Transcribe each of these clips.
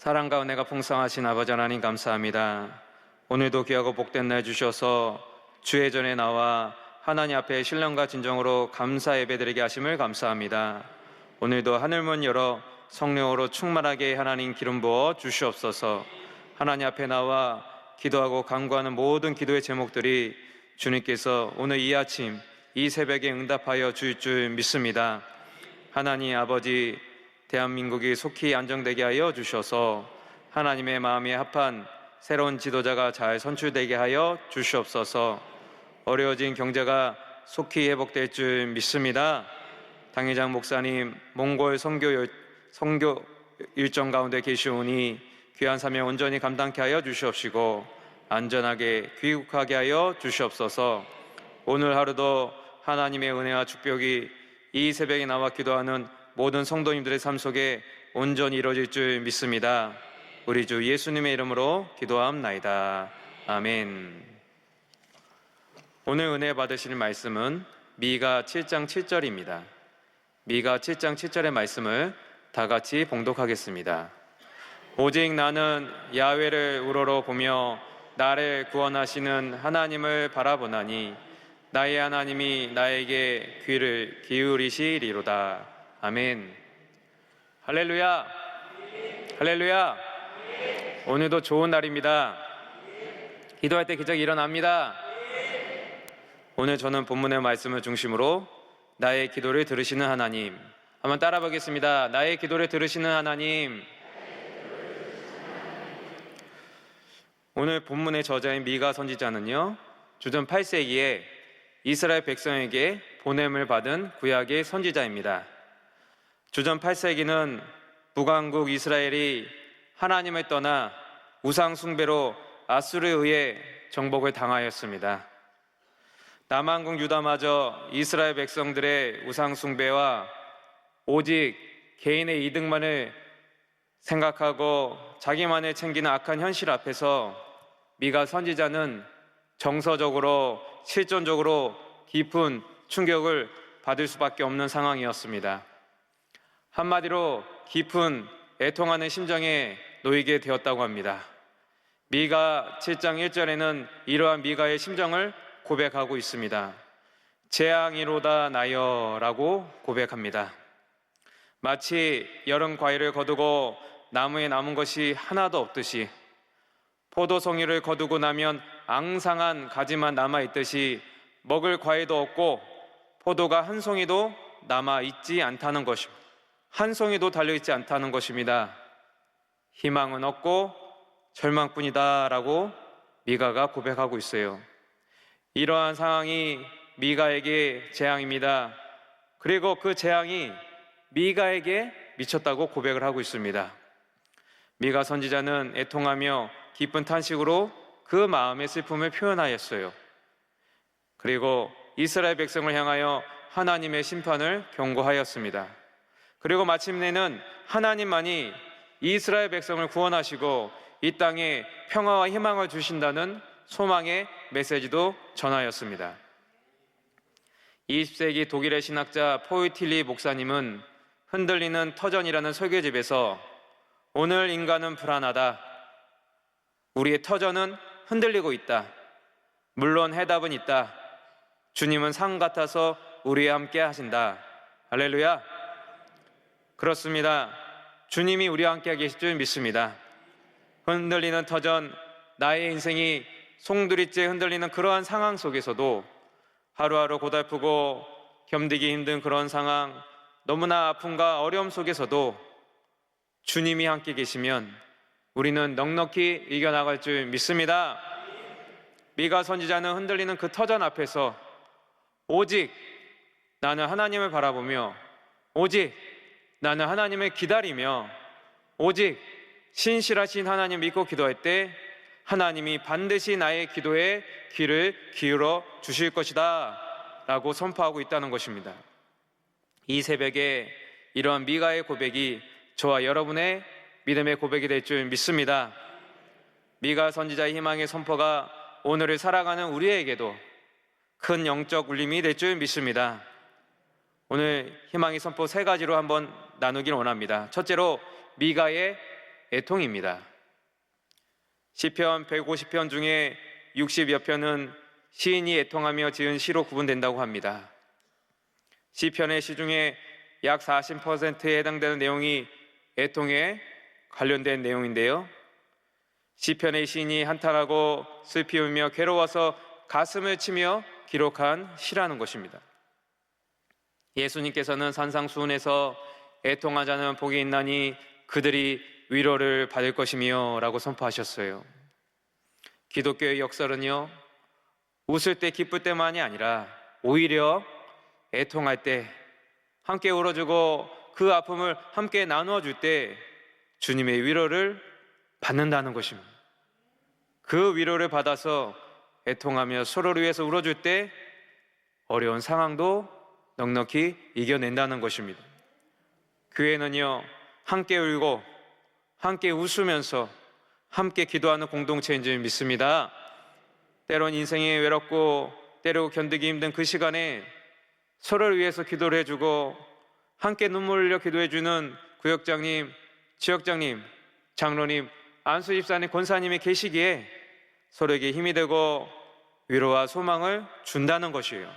사랑과 은혜가 풍성하신 아버지 하나님 감사합니다. 오늘도 귀하고 복된 날 주셔서 주의 전에 나와 하나님 앞에 신령과 진정으로 감사 예배드리게 하심을 감사합니다. 오늘도 하늘문 열어 성령으로 충만하게 하나님 기름 부어 주시옵소서. 하나님 앞에 나와 기도하고 간구하는 모든 기도의 제목들이 주님께서 오늘 이 아침 이 새벽에 응답하여 주실 줄 믿습니다. 하나님 아버지 대한민국이 속히 안정되게 하여 주셔서 하나님의 마음에 합한 새로운 지도자가 잘 선출되게 하여 주시옵소서. 어려워진 경제가 속히 회복될 줄 믿습니다. 당회장 목사님 몽골 열- 선교 일정 가운데 계시오니 귀한 사명 온전히 감당케 하여 주시옵시고 안전하게 귀국하게 하여 주시옵소서. 오늘 하루도 하나님의 은혜와 축복이 이 새벽에 나와 기도하는 모든 성도님들의 삶 속에 온전히 이루어질 줄 믿습니다. 우리 주 예수님의 이름으로 기도함나이다. 아멘. 오늘 은혜 받으실 말씀은 미가 7장 7절입니다. 미가 7장 7절의 말씀을 다 같이 봉독하겠습니다. 오직 나는 야외를 우러러 보며 나를 구원하시는 하나님을 바라보나니 나의 하나님이 나에게 귀를 기울이시리로다. 아멘. 할렐루야. 할렐루야. 오늘도 좋은 날입니다. 기도할 때 기적이 일어납니다. 오늘 저는 본문의 말씀을 중심으로 나의 기도를 들으시는 하나님. 한번 따라 보겠습니다. 나의 기도를 들으시는 하나님. 오늘 본문의 저자인 미가 선지자는요, 주전 8세기에 이스라엘 백성에게 보냄을 받은 구약의 선지자입니다. 주전 8세기는 북왕국 이스라엘이 하나님을 떠나 우상 숭배로 아수르에 의해 정복을 당하였습니다. 남한국 유다마저 이스라엘 백성들의 우상 숭배와 오직 개인의 이득만을 생각하고 자기만을 챙기는 악한 현실 앞에서 미가 선지자는 정서적으로 실존적으로 깊은 충격을 받을 수밖에 없는 상황이었습니다. 한마디로 깊은 애통하는 심정에 놓이게 되었다고 합니다. 미가 7장 1절에는 이러한 미가의 심정을 고백하고 있습니다. 재앙이로다 나여라고 고백합니다. 마치 여름 과일을 거두고 나무에 남은 것이 하나도 없듯이 포도송이를 거두고 나면 앙상한 가지만 남아 있듯이 먹을 과일도 없고 포도가 한 송이도 남아 있지 않다는 것입니다. 한 송이도 달려 있지 않다는 것입니다. 희망은 없고 절망뿐이다 라고 미가가 고백하고 있어요. 이러한 상황이 미가에게 재앙입니다. 그리고 그 재앙이 미가에게 미쳤다고 고백을 하고 있습니다. 미가 선지자는 애통하며 기쁜 탄식으로 그 마음의 슬픔을 표현하였어요. 그리고 이스라엘 백성을 향하여 하나님의 심판을 경고하였습니다. 그리고 마침내는 하나님만이 이스라엘 백성을 구원하시고 이 땅에 평화와 희망을 주신다는 소망의 메시지도 전하였습니다. 20세기 독일의 신학자 포이틸리 목사님은 흔들리는 터전이라는 설교집에서 오늘 인간은 불안하다. 우리의 터전은 흔들리고 있다. 물론 해답은 있다. 주님은 상 같아서 우리와 함께 하신다. 할렐루야. 그렇습니다. 주님이 우리와 함께 계실 줄 믿습니다. 흔들리는 터전, 나의 인생이 송두리째 흔들리는 그러한 상황 속에서도 하루하루 고달프고 견디기 힘든 그런 상황, 너무나 아픔과 어려움 속에서도 주님이 함께 계시면 우리는 넉넉히 이겨나갈 줄 믿습니다. 미가 선지자는 흔들리는 그 터전 앞에서 오직 나는 하나님을 바라보며 오직 나는 하나님을 기다리며 오직 신실하신 하나님 믿고 기도할 때 하나님이 반드시 나의 기도에 귀를 기울여 주실 것이다 라고 선포하고 있다는 것입니다. 이 새벽에 이러한 미가의 고백이 저와 여러분의 믿음의 고백이 될 줄 믿습니다. 미가 선지자의 희망의 선포가 오늘을 살아가는 우리에게도 큰 영적 울림이 될 줄 믿습니다. 오늘 희망의 선포 세 가지로 한번 나누길 원합니다. 첫째로 미가의 애통입니다. 시편 150편 중에 60여 편은 시인이 애통하며 지은 시로 구분된다고 합니다. 시편의 시 중에 약 40%에 해당되는 내용이 애통에 관련된 내용인데요. 시편의 시인이 한탄하고 슬피 울며 괴로워서 가슴을 치며 기록한 시라는 것입니다. 예수님께서는 산상수훈에서 애통하자는 복이 있나니 그들이 위로를 받을 것이며 라고 선포하셨어요. 기독교의 역설은요. 웃을 때 기쁠 때만이 아니라 오히려 애통할 때 함께 울어주고 그 아픔을 함께 나누어 줄 때 주님의 위로를 받는다는 것입니다. 그 위로를 받아서 애통하며 서로를 위해서 울어줄 때 어려운 상황도 넉넉히 이겨낸다는 것입니다. 교회는요, 함께 울고, 함께 웃으면서, 함께 기도하는 공동체인 줄 믿습니다. 때론 인생이 외롭고, 때로 견디기 힘든 그 시간에 서로를 위해서 기도를 해주고, 함께 눈물 흘려 기도해주는 구역장님, 지역장님, 장로님, 안수집사님, 권사님이 계시기에 서로에게 힘이 되고 위로와 소망을 준다는 것이에요.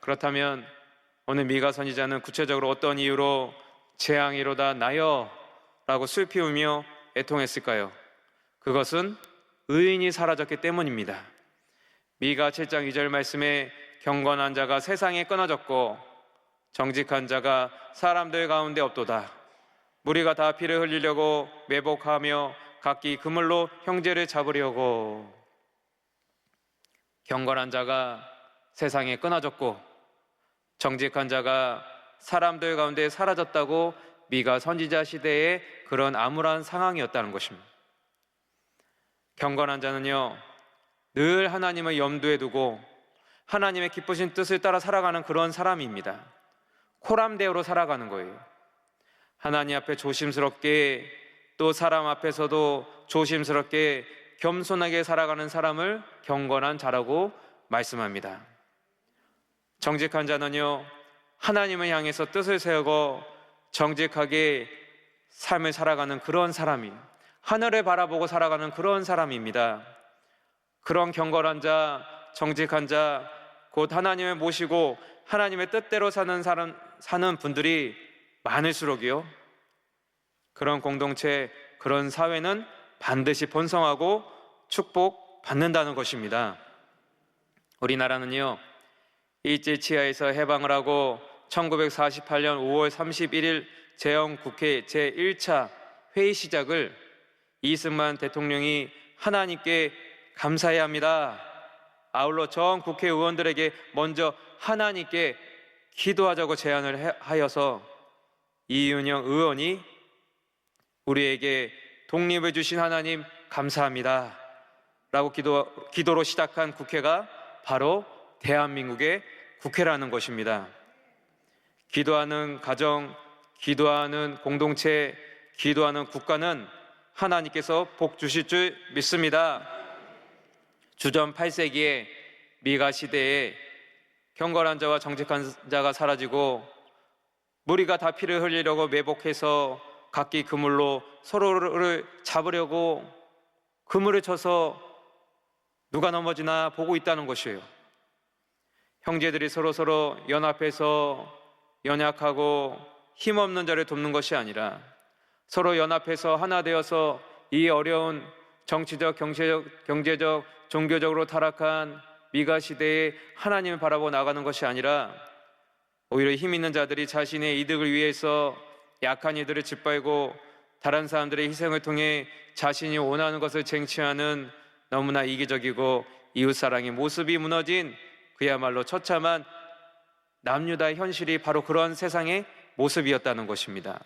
그렇다면 오늘 미가 선지자는 구체적으로 어떤 이유로 재앙이로다 나여 라고 슬피 울며 애통했을까요? 그것은 의인이 사라졌기 때문입니다. 미가 7장 2절 말씀에 경건한 자가 세상에 끊어졌고 정직한 자가 사람들 가운데 없도다. 무리가 다 피를 흘리려고 매복하며 각기 그물로 형제를 잡으려고 경건한 자가 세상에 끊어졌고 정직한 자가 사람들 가운데 사라졌다고 미가 선지자 시대의 그런 암울한 상황이었다는 것입니다. 경건한 자는요, 늘 하나님을 염두에 두고 하나님의 기쁘신 뜻을 따라 살아가는 그런 사람입니다. 코람대어로 살아가는 거예요. 하나님 앞에 조심스럽게 또 사람 앞에서도 조심스럽게 겸손하게 살아가는 사람을 경건한 자라고 말씀합니다. 정직한 자는요, 하나님을 향해서 뜻을 세우고 정직하게 삶을 살아가는 그런 사람이, 하늘을 바라보고 살아가는 그런 사람입니다. 그런 경건한 자, 정직한 자, 곧 하나님을 모시고 하나님의 뜻대로 사는 사람, 사는 분들이 많을수록이요. 그런 공동체, 그런 사회는 반드시 번성하고 축복 받는다는 것입니다. 우리나라는요, 일제 치하에서 해방을 하고 1948년 5월 31일 재영 국회 제1차 회의 시작을 이승만 대통령이 하나님께 감사해야 합니다. 아울러 전 국회의원들에게 먼저 하나님께 기도하자고 제안을 하여서 이윤영 의원이 우리에게 독립을 주신 하나님 감사합니다. 라고 기도, 기도로 시작한 국회가 바로 대한민국의 국회라는 것입니다. 기도하는 가정, 기도하는 공동체, 기도하는 국가는 하나님께서 복 주실 줄 믿습니다. 주전 8세기에 미가 시대에 경건한 자와 정직한 자가 사라지고 무리가 다 피를 흘리려고 매복해서 각기 그물로 서로를 잡으려고 그물을 쳐서 누가 넘어지나 보고 있다는 것이에요. 형제들이 서로 서로 연합해서 연약하고 힘없는 자를 돕는 것이 아니라 서로 연합해서 하나 되어서 이 어려운 정치적, 경제적, 경제적, 종교적으로 타락한 미가 시대에 하나님을 바라보 나가는 것이 아니라 오히려 힘 있는 자들이 자신의 이득을 위해서 약한 이들을 짓밟고 다른 사람들의 희생을 통해 자신이 원하는 것을 쟁취하는 너무나 이기적이고 이웃사랑의 모습이 무너진 그야말로 처참한 남유다의 현실이 바로 그런 세상의 모습이었다는 것입니다.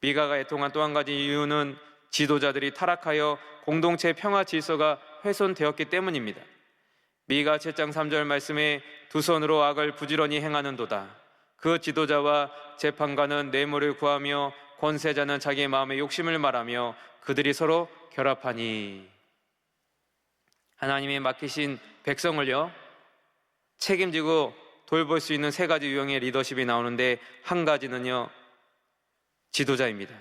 미가가 애통한 또 한 가지 이유는 지도자들이 타락하여 공동체 평화 질서가 훼손되었기 때문입니다. 미가 7장 3절 말씀에 두 손으로 악을 부지런히 행하는도다. 그 지도자와 재판관은 뇌물을 구하며 권세자는 자기의 마음의 욕심을 말하며 그들이 서로 결합하니 하나님이 맡기신 백성을요 책임지고 돌볼 수 있는 세 가지 유형의 리더십이 나오는데 한 가지는요 지도자입니다.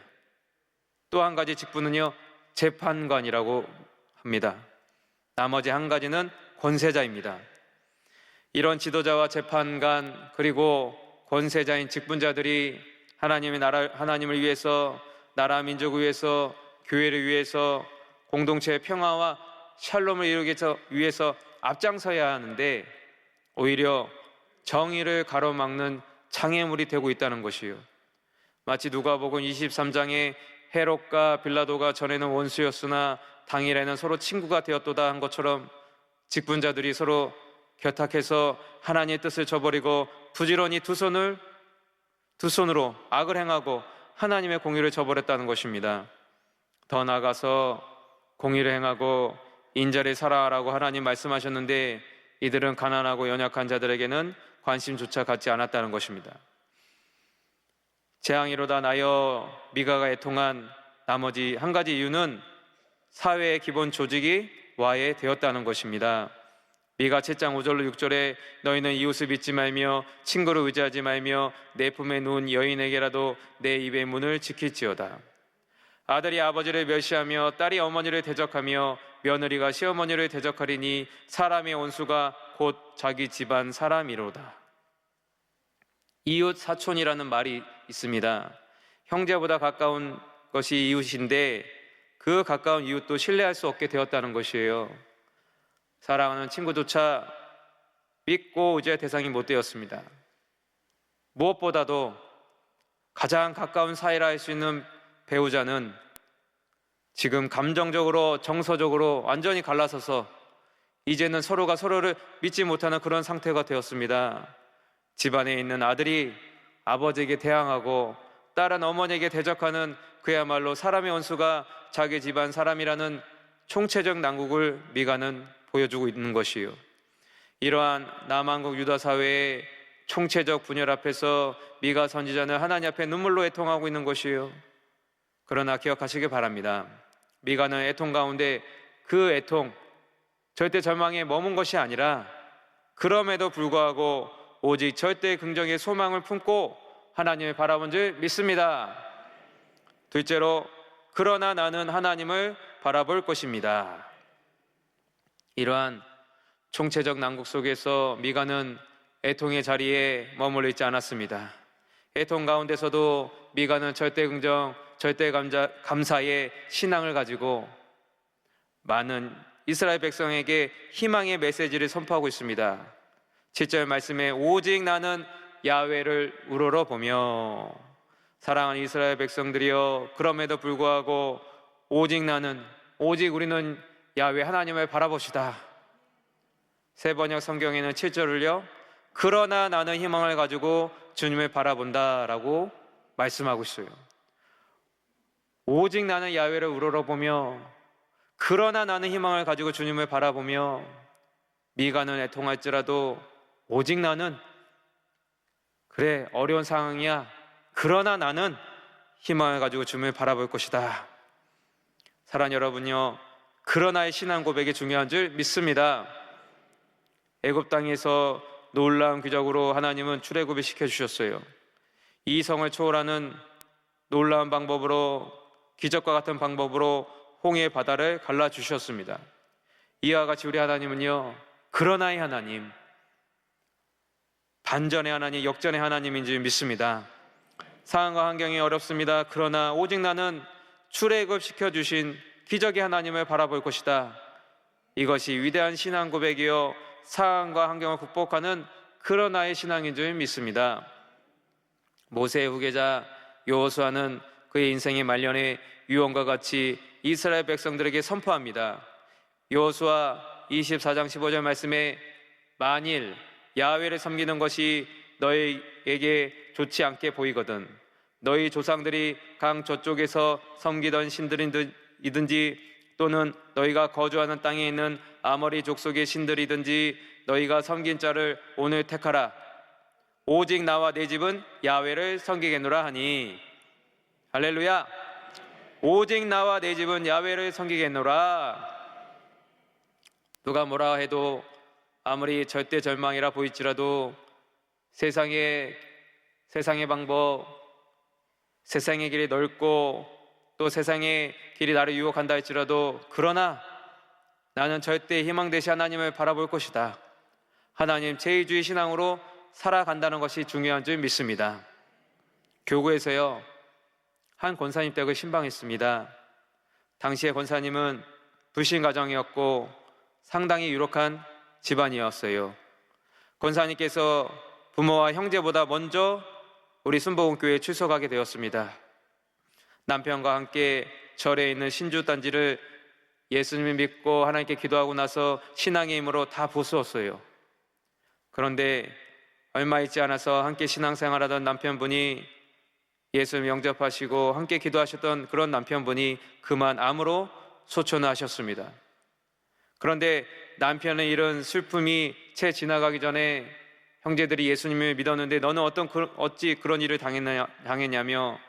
또 한 가지 직분은요 재판관이라고 합니다. 나머지 한 가지는 권세자입니다. 이런 지도자와 재판관 그리고 권세자인 직분자들이 하나님의 나라 하나님을 위해서 나라 민족을 위해서 교회를 위해서 공동체의 평화와 샬롬을 이루기 위해서 앞장서야 하는데 오히려 정의를 가로막는 장애물이 되고 있다는 것이요. 마치 누가복음 23장에 헤롯과 빌라도가 전에는 원수였으나 당일에는 서로 친구가 되었도다 한 것처럼 직분자들이 서로 결탁해서 하나님의 뜻을 저버리고 부지런히 두 손을 두 손으로 악을 행하고 하나님의 공의를 저버렸다는 것입니다. 더 나아가서 공의를 행하고 인자를 살아라고 하나님 말씀하셨는데 이들은 가난하고 연약한 자들에게는 관심조차 갖지 않았다는 것입니다. 재앙이로다 나여 미가가 애통한 나머지 한 가지 이유는 사회의 기본 조직이 와해되었다는 것입니다. 미가 7장 5절로 6절에 너희는 이웃을 믿지 말며 친구를 의지하지 말며 내 품에 누운 여인에게라도 내 입의 문을 지킬지어다. 아들이 아버지를 멸시하며 딸이 어머니를 대적하며 며느리가 시어머니를 대적하리니 사람의 온수가 곧 자기 집안 사람이로다. 이웃 사촌이라는 말이 있습니다. 형제보다 가까운 것이 이웃인데 그 가까운 이웃도 신뢰할 수 없게 되었다는 것이에요. 사랑하는 친구조차 믿고 의지의 대상이 못 되었습니다. 무엇보다도 가장 가까운 사이라 할 수 있는 배우자는 지금 감정적으로 정서적으로 완전히 갈라서서 이제는 서로가 서로를 믿지 못하는 그런 상태가 되었습니다. 집안에 있는 아들이 아버지에게 대항하고 딸은 어머니에게 대적하는 그야말로 사람의 원수가 자기 집안 사람이라는 총체적 난국을 미가는 보여주고 있는 것이요. 이러한 남한국 유다 사회의 총체적 분열 앞에서 미가 선지자는 하나님 앞에 눈물로 애통하고 있는 것이요. 그러나 기억하시기 바랍니다. 미가는 애통 가운데 그 애통 절대 절망에 머문 것이 아니라 그럼에도 불구하고 오직 절대 긍정의 소망을 품고 하나님을 바라본 줄 믿습니다. 둘째로 그러나 나는 하나님을 바라볼 것입니다. 이러한 총체적 난국 속에서 미가는 애통의 자리에 머물러 있지 않았습니다. 애통 가운데서도 미가는 절대 긍정, 절대 감자, 감사의 신앙을 가지고 많은 이스라엘 백성에게 희망의 메시지를 선포하고 있습니다. 7절 말씀에 오직 나는 야외를 우러러 보며 사랑하는 이스라엘 백성들이여 그럼에도 불구하고 오직 나는 오직 우리는 야외 하나님을 바라봅시다. 세 번역 성경에는 7절을요. 그러나 나는 희망을 가지고 주님을 바라본다라고 말씀하고 있어요. 오직 나는 야외를 우러러보며 그러나 나는 희망을 가지고 주님을 바라보며 미가는 애통할지라도 오직 나는 그래 어려운 상황이야. 그러나 나는 희망을 가지고 주님을 바라볼 것이다. 사랑 여러분요 그러나의 신앙 고백이 중요한 줄 믿습니다. 애굽 땅에서 놀라운 기적으로 하나님은 출애굽을 시켜 주셨어요 이 성을 초월하는 놀라운 방법으로 기적과 같은 방법으로 홍해 바다를 갈라 주셨습니다. 이와 같이 우리 하나님은요, 그러나의 하나님, 반전의 하나님, 역전의 하나님인 줄 믿습니다. 상황과 환경이 어렵습니다. 그러나 오직 나는 출애굽 시켜 주신 기적의 하나님을 바라볼 것이다. 이것이 위대한 신앙 고백이요 상황과 환경을 극복하는 그런 나의 신앙인 줄 믿습니다. 모세의 후계자 여호수아는 그의 인생의 말년에 유언과 같이 이스라엘 백성들에게 선포합니다. 여호수아 24장 15절 말씀에 만일 야훼를 섬기는 것이 너희에게 좋지 않게 보이거든 너희 조상들이 강 저쪽에서 섬기던 신들이든지 또는 너희가 거주하는 땅에 있는 아머리 족속의 신들이든지 너희가 섬긴 자를 오늘 택하라 오직 나와 내 집은 야훼를 섬기겠노라 하니. 할렐루야. 오직 나와 내 집은 야훼를 섬기겠노라. 누가 뭐라 해도 아무리 절대 절망이라 보일지라도 세상의 세상의 방법 세상의 길이 넓고 또 세상의 길이 나를 유혹한다 할지라도 그러나 나는 절대 희망 되시 하나님을 바라볼 것이다. 하나님 제의주의 신앙으로 살아간다는 것이 중요한 줄 믿습니다. 교구에서요 한 권사님 댁을 신방했습니다. 당시의 권사님은 불신 가정이었고 상당히 유력한 집안이었어요. 권사님께서 부모와 형제보다 먼저 우리 순복음교회에 출석하게 되었습니다. 남편과 함께 절에 있는 신주 단지를 예수님을 믿고 하나님께 기도하고 나서 신앙의 힘으로 다 부수었어요. 그런데 얼마 있지 않아서 함께 신앙생활하던 남편분이 예수님 영접하시고 함께 기도하셨던 그런 남편분이 그만 암으로 소천하셨습니다. 그런데 남편의 이런 슬픔이 채 지나가기 전에 형제들이 예수님을 믿었는데 너는 어떤 그- 어찌 그런 일을 당했냐, 당했냐며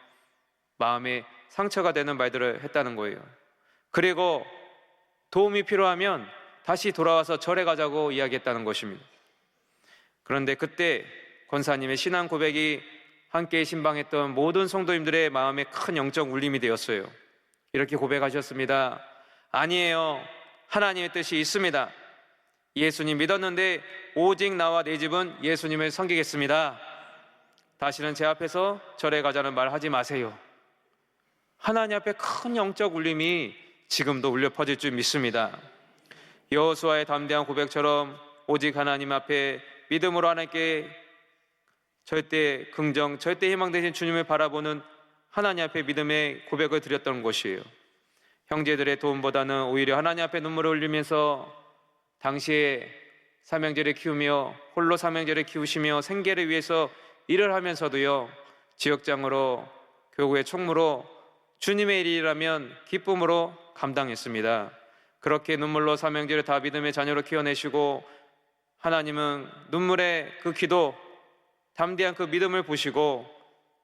마음에 상처가 되는 말들을 했다는 거예요. 그리고 도움이 필요하면 다시 돌아와서 절에 가자고 이야기했다는 것입니다. 그런데 그때 권사님의 신앙 고백이 함께 신방했던 모든 성도님들의 마음에 큰 영적 울림이 되었어요. 이렇게 고백하셨습니다. 아니에요. 하나님의 뜻이 있습니다. 예수님 믿었는데 오직 나와 내 집은 예수님을 섬기겠습니다. 다시는 제 앞에서 절에 가자는 말 하지 마세요. 하나님 앞에 큰 영적 울림이 지금도 울려 퍼질 줄 믿습니다. 여호수아의 담대한 고백처럼 오직 하나님 앞에 믿음으로 하나님께 절대 긍정, 절대 희망 되신 주님을 바라보는 하나님 앞에 믿음의 고백을 드렸던 것이에요. 형제들의 도움보다는 오히려 하나님 앞에 눈물을 흘리면서 당시에 삼형제를 키우며 홀로 삼형제를 키우시며 생계를 위해서 일을 하면서도요 지역장으로 교구의 총무로 주님의 일이라면 기쁨으로 감당했습니다. 그렇게 눈물로 삼형제를 다 믿음의 자녀로 키워내시고 하나님은 눈물의 그 기도 담대한 그 믿음을 보시고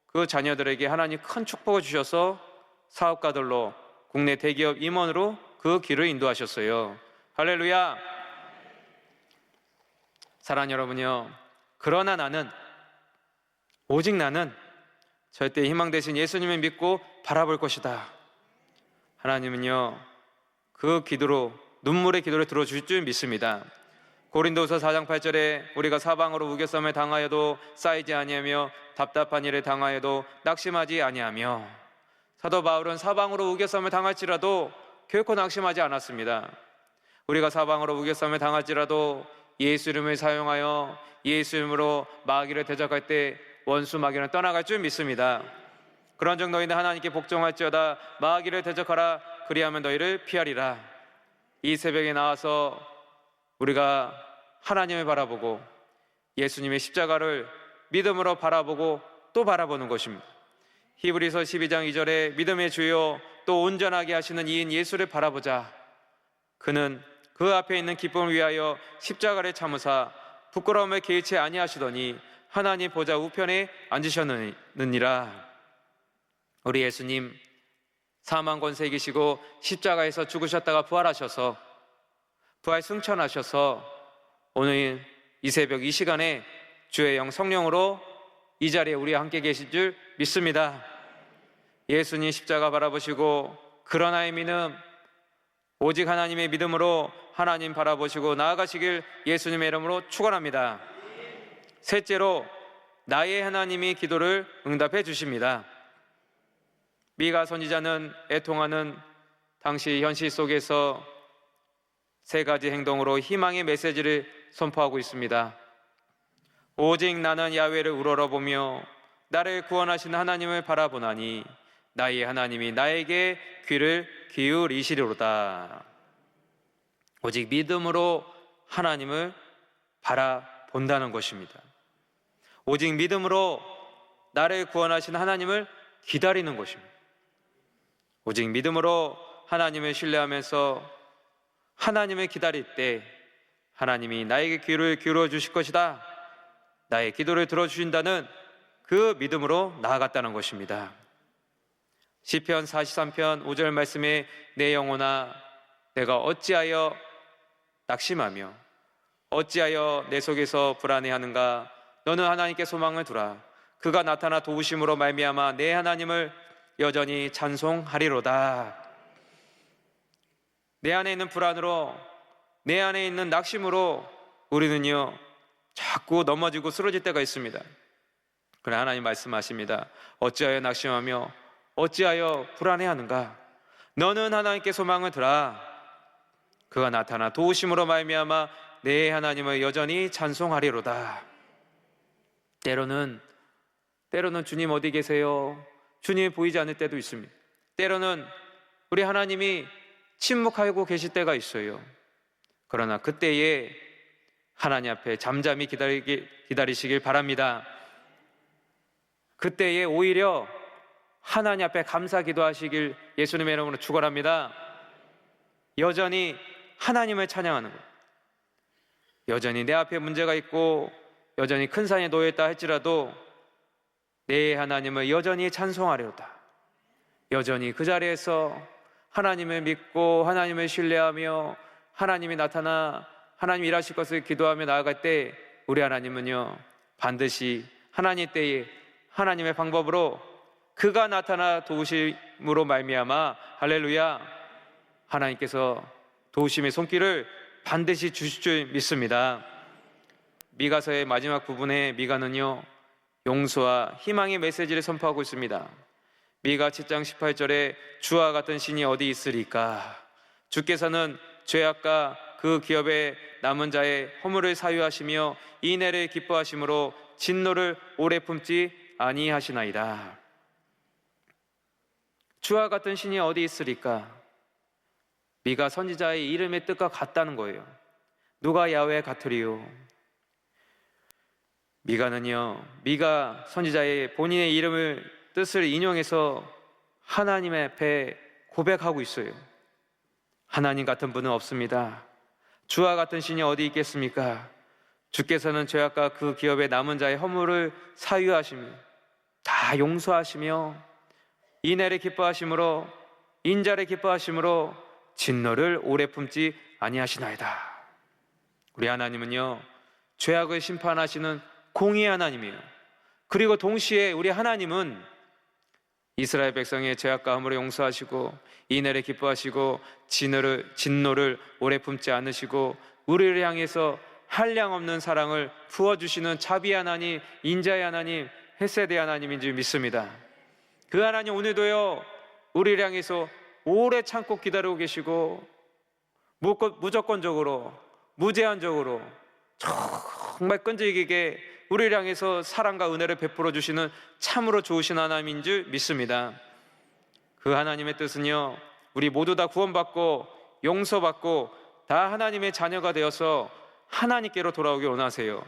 그 자녀들에게 하나님 큰 축복을 주셔서 사업가들로 국내 대기업 임원으로 그 길을 인도하셨어요. 할렐루야. 사랑 여러분요. 그러나 나는 오직 나는 절대 희망 대신 예수님을 믿고 바라볼 것이다. 하나님은요. 그 기도로 눈물의 기도를 들어주실 줄 믿습니다. 고린도서 4장 8절에 우리가 사방으로 우겨쌈을 당하여도 쌓이지 아니하며 답답한 일을 당하여도 낙심하지 아니하며 사도 바울은 사방으로 우겨쌈을 당할지라도 결코 낙심하지 않았습니다. 우리가 사방으로 우겨쌈을 당할지라도 예수 이름을 사용하여 예수 이름으로 마귀를 대적할 때 원수 마귀는 떠나갈 줄 믿습니다. 그런 적 너희는 하나님께 복종할지어다 마귀를 대적하라 그리하면 너희를 피하리라. 이 새벽에 나와서 우리가 하나님을 바라보고 예수님의 십자가를 믿음으로 바라보고 또 바라보는 것입니다. 히브리서 12장 2절에 믿음의 주요 또 온전하게 하시는 이인 예수를 바라보자. 그는 그 앞에 있는 기쁨을 위하여 십자가를 참으사 부끄러움을 개의치 아니하시더니 하나님 보좌 우편에 앉으셨느니라. 우리 예수님 사망 권세 이기시고 십자가에서 죽으셨다가 부활하셔서 부활 승천하셔서 오늘 이 새벽 이 시간에 주의 영 성령으로 이 자리에 우리 함께 계실 줄 믿습니다. 예수님 십자가 바라보시고 그러나의 믿음 오직 하나님의 믿음으로 하나님 바라보시고 나아가시길 예수님의 이름으로 축원합니다. 셋째로 나의 하나님이 기도를 응답해 주십니다. 미가 선지자는 애통하는 당시 현실 속에서 세 가지 행동으로 희망의 메시지를 선포하고 있습니다. 오직 나는 야외를 우러러보며 나를 구원하신 하나님을 바라보나니 나의 하나님이 나에게 귀를 기울이시리로다. 오직 믿음으로 하나님을 바라본다는 것입니다. 오직 믿음으로 나를 구원하신 하나님을 기다리는 것입니다. 오직 믿음으로 하나님을 신뢰하면서 하나님을 기다릴 때 하나님이 나에게 귀를 기울여 주실 것이다. 나의 기도를 들어주신다는 그 믿음으로 나아갔다는 것입니다. 시편 43편 5절 말씀에 내 영혼아 내가 어찌하여 낙심하며 어찌하여 내 속에서 불안해하는가 너는 하나님께 소망을 두라 그가 나타나 도우심으로 말미암아 내 하나님을 여전히 찬송하리로다 내 안에 있는 불안으로 내 안에 있는 낙심으로 우리는요 자꾸 넘어지고 쓰러질 때가 있습니다. 그러나 하나님 말씀하십니다. 어찌하여 낙심하며 어찌하여 불안해하는가? 너는 하나님께 소망을 두라. 그가 나타나 도우심으로 말미암아 내 하나님을 여전히 찬송하리로다. 때로는 때로는 주님 어디 계세요? 주님 보이지 않을 때도 있습니다. 때로는 우리 하나님이 침묵하고 계실 때가 있어요. 그러나 그때에 하나님 앞에 잠잠히 기다리기, 기다리시길 바랍니다. 그때에 오히려 하나님 앞에 감사 기도하시길 예수님의 이름으로 축원합니다. 여전히 하나님을 찬양하는 것. 여전히 내 앞에 문제가 있고 여전히 큰 산에 놓여 있다 할지라도 내 하나님을 여전히 찬송하려다. 여전히 그 자리에서 하나님을 믿고 하나님을 신뢰하며 하나님이 나타나 하나님 일하실 것을 기도하며 나아갈 때 우리 하나님은요 반드시 하나님 때에 하나님의 방법으로 그가 나타나 도우심으로 말미암아 할렐루야 하나님께서 도우심의 손길을 반드시 주실 줄 믿습니다. 미가서의 마지막 부분에 미가는요 용서와 희망의 메시지를 선포하고 있습니다. 미가 7장 18절에 주와 같은 신이 어디 있으리까? 주께서는 죄악과 그 기업의 남은 자의 허물을 사유하시며 이내를 기뻐하심으로 진노를 오래 품지 아니하시나이다. 주와 같은 신이 어디 있으리까? 미가 선지자의 이름의 뜻과 같다는 거예요. 누가 야외 같으리요? 미가는요, 미가 선지자의 본인의 이름을 뜻을 인용해서 하나님 앞에 고백하고 있어요. 하나님 같은 분은 없습니다. 주와 같은 신이 어디 있겠습니까? 주께서는 죄악과 그 기업의 남은 자의 허물을 사유하시며 다 용서하시며 인애를 기뻐하심으로 인자를 기뻐하심으로 진노를 오래 품지 아니하시나이다. 우리 하나님은요 죄악을 심판하시는 공의 하나님이에요. 그리고 동시에 우리 하나님은 이스라엘 백성의 죄악과 허물을 용서하시고 인애를 기뻐하시고 진노를 진노를 오래 품지 않으시고 우리를 향해서 한량 없는 사랑을 부어 주시는 자비 하나님, 인자의 하나님, 햇세대 하나님인 줄 믿습니다. 그 하나님 오늘도요 우리를 향해서 오래 참고 기다리고 계시고 무조건적으로 무제한적으로 정말 끈질기게 우리를 향해서 사랑과 은혜를 베풀어 주시는 참으로 좋으신 하나님인 줄 믿습니다. 그 하나님의 뜻은요, 우리 모두 다 구원받고 용서받고 다 하나님의 자녀가 되어서 하나님께로 돌아오길 원하세요.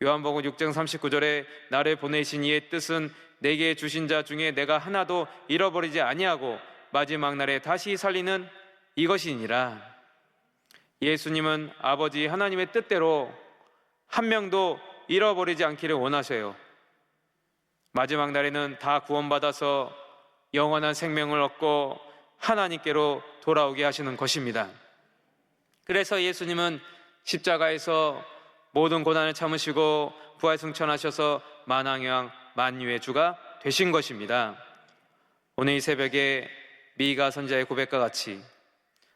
요한복음 6장 39절에 나를 보내신 이의 뜻은 내게 주신 자 중에 내가 하나도 잃어버리지 아니하고 마지막 날에 다시 살리는 이것이니라. 예수님은 아버지 하나님의 뜻대로 한 명도 잃어버리지 않기를 원하세요. 마지막 날에는 다 구원받아서 영원한 생명을 얻고 하나님께로 돌아오게 하시는 것입니다. 그래서 예수님은 십자가에서 모든 고난을 참으시고 부활 승천하셔서 만왕왕 만유의 주가 되신 것입니다. 오늘 이 새벽에 미가 선자의 고백과 같이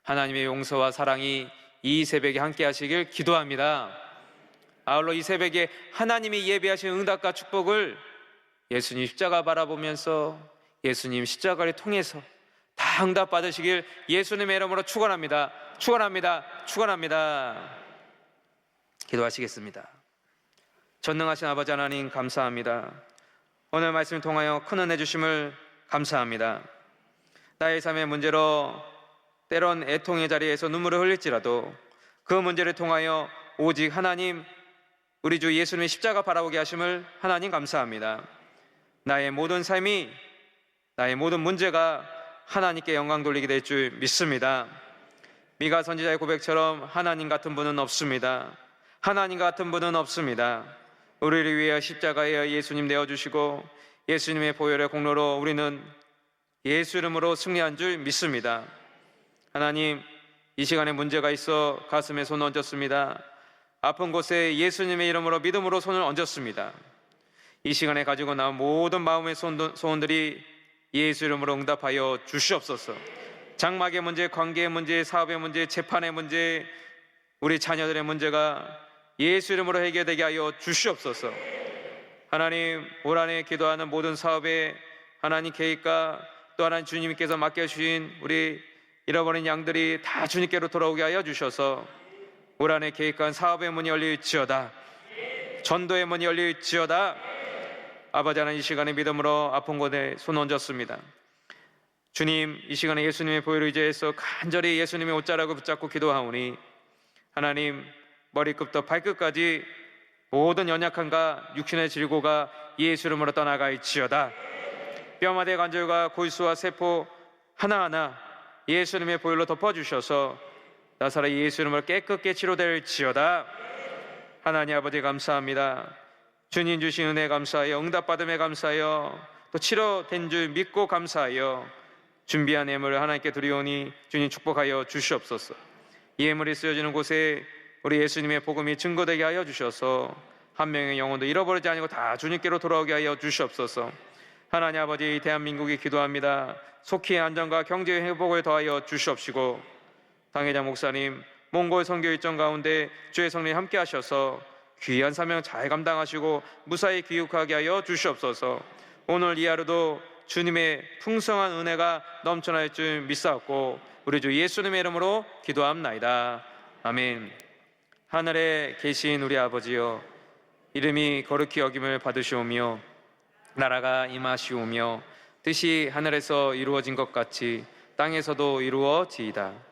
하나님의 용서와 사랑이 이 새벽에 함께 하시길 기도합니다. 아울러 이 새벽에 하나님이 예배하신 응답과 축복을 예수님 십자가 바라보면서 예수님 십자가를 통해서 다 응답 받으시길 예수님의 이름으로 축원합니다. 축원합니다. 축원합니다. 기도하시겠습니다. 전능하신 아버지 하나님 감사합니다. 오늘 말씀을 통하여 큰 은혜 주심을 감사합니다. 나의 삶의 문제로 때론 애통의 자리에서 눈물을 흘릴지라도 그 문제를 통하여 오직 하나님 우리 주 예수님의 십자가 바라보게 하심을 하나님 감사합니다. 나의 모든 삶이 나의 모든 문제가 하나님께 영광 돌리게 될 줄 믿습니다. 미가 선지자의 고백처럼 하나님 같은 분은 없습니다. 하나님 같은 분은 없습니다. 우리를 위해 십자가에 예수님 내어 주시고 예수님의 보혈의 공로로 우리는 예수 이름으로 승리한 줄 믿습니다. 하나님, 이 시간에 문제가 있어 가슴에 손 얹었습니다. 아픈 곳에 예수님의 이름으로 믿음으로 손을 얹었습니다. 이 시간에 가지고 나온 모든 마음의 소원- 소원들이 예수 이름으로 응답하여 주시옵소서. 장막의 문제, 관계의 문제, 사업의 문제, 재판의 문제, 우리 자녀들의 문제가 예수 이름으로 해결되게 하여 주시옵소서. 하나님, 올 한해 기도하는 모든 사업에 하나님 계획과 또 하나님 주님께서 맡겨주신 우리 잃어버린 양들이 다 주님께로 돌아오게 하여 주셔서 올 한해 계획한 사업의 문이 열릴지어다. 전도의 문이 열릴지어다. 아버지 하나님 이 시간에 믿음으로 아픈 곳에 손 얹었습니다. 주님 이 시간에 예수님의 보혈을 의지해서 간절히 예수님의 옷자락을 붙잡고 기도하오니 하나님 머리끝부터 발끝까지 모든 연약함과 육신의 질고가 예수 이름으로 떠나갈지어다. 뼈마대 관절과 골수와 세포 하나하나 예수님의 보혈로 덮어주셔서 나사라 예수 이름으로 깨끗게 치료될지어다. 하나님 아버지 감사합니다. 주님 주신 은혜 감사하여 응답받음에 감사하여 또 치료된 줄 믿고 감사하여 준비한 예물을 하나님께 드리오니 주님 축복하여 주시옵소서. 이 예물이 쓰여지는 곳에 우리 예수님의 복음이 증거되게 하여 주셔서 한 명의 영혼도 잃어버리지 아니고 다 주님께로 돌아오게 하여 주시옵소서. 하나님 아버지 대한민국이 기도합니다. 속히 안전과 경제 회복을 더하여 주시옵시고 당회장 목사님 몽골 선교 일정 가운데 주의 성령 함께 하셔서 귀한 사명 잘 감당하시고 무사히 귀국하게 하여 주시옵소서. 오늘 이 하루도 주님의 풍성한 은혜가 넘쳐날 줄 믿사옵고 우리 주 예수님의 이름으로 기도합나이다. 아멘. 하늘에 계신 우리 아버지여 이름이 거룩히 여김을 받으시오며 나라가 임하시오며 뜻이 하늘에서 이루어진 것 같이 땅에서도 이루어지이다.